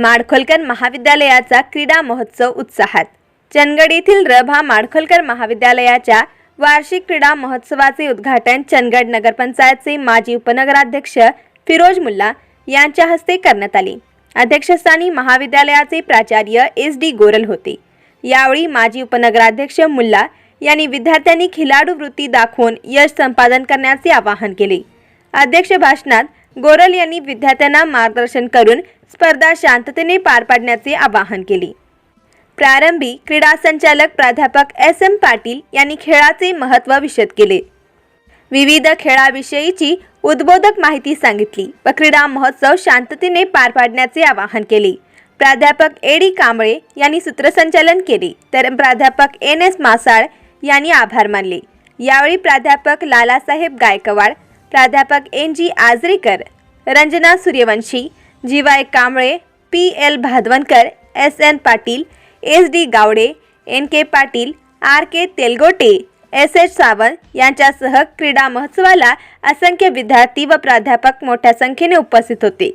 माडखोलकर महाविद्यालयाचा क्रीडा महोत्सव उत्साहात. चंदगड येथील रभा माडखोलकर महाविद्यालयाच्या वार्षिक क्रीडा महोत्सवाचे उद्घाटन चंदगड नगरपंचायतचे माजी उपनगराध्यक्ष फिरोज मुल्ला यांच्या हस्ते करण्यात आले. अध्यक्षस्थानी महाविद्यालयाचे प्राचार्य एस डी गोरल होते. यावेळी माजी उपनगराध्यक्ष मुल्ला यांनी विद्यार्थ्यांनी खिलाडू वृत्ती दाखवून यश संपादन करण्याचे आवाहन केले. अध्यक्ष भाषणात गोरल यांनी विद्यार्थ्यांना मार्गदर्शन करून स्पर्धा शांततेने पार पाडण्याचे आवाहन केले. प्रारंभी क्रीडा संचालक प्राध्यापक एस एम पाटील यांनी खेळाचे महत्त्व विशद केले. विविध खेळाविषयीची उद्बोधक माहिती सांगितली व क्रीडा महोत्सव शांततेने पार पाडण्याचे आवाहन केले. प्राध्यापक ए डी कांबळे यांनी सूत्रसंचालन केले तर प्राध्यापक एन एस मासाळ यांनी आभार मानले. यावेळी प्राध्यापक लालासाहेब गायकवाड प्राध्यापक N G Ajrekar Ranjana Suryavanshi G Y Kamble P L Bhadavankar S N Patil S D Gawade N K Patil R K Telgote S H Sawant यांच्यासह क्रीडा महोत्सवाला असंख्य विद्यार्थी व प्राध्यापक मोठ्या संख्येने उपस्थित होते.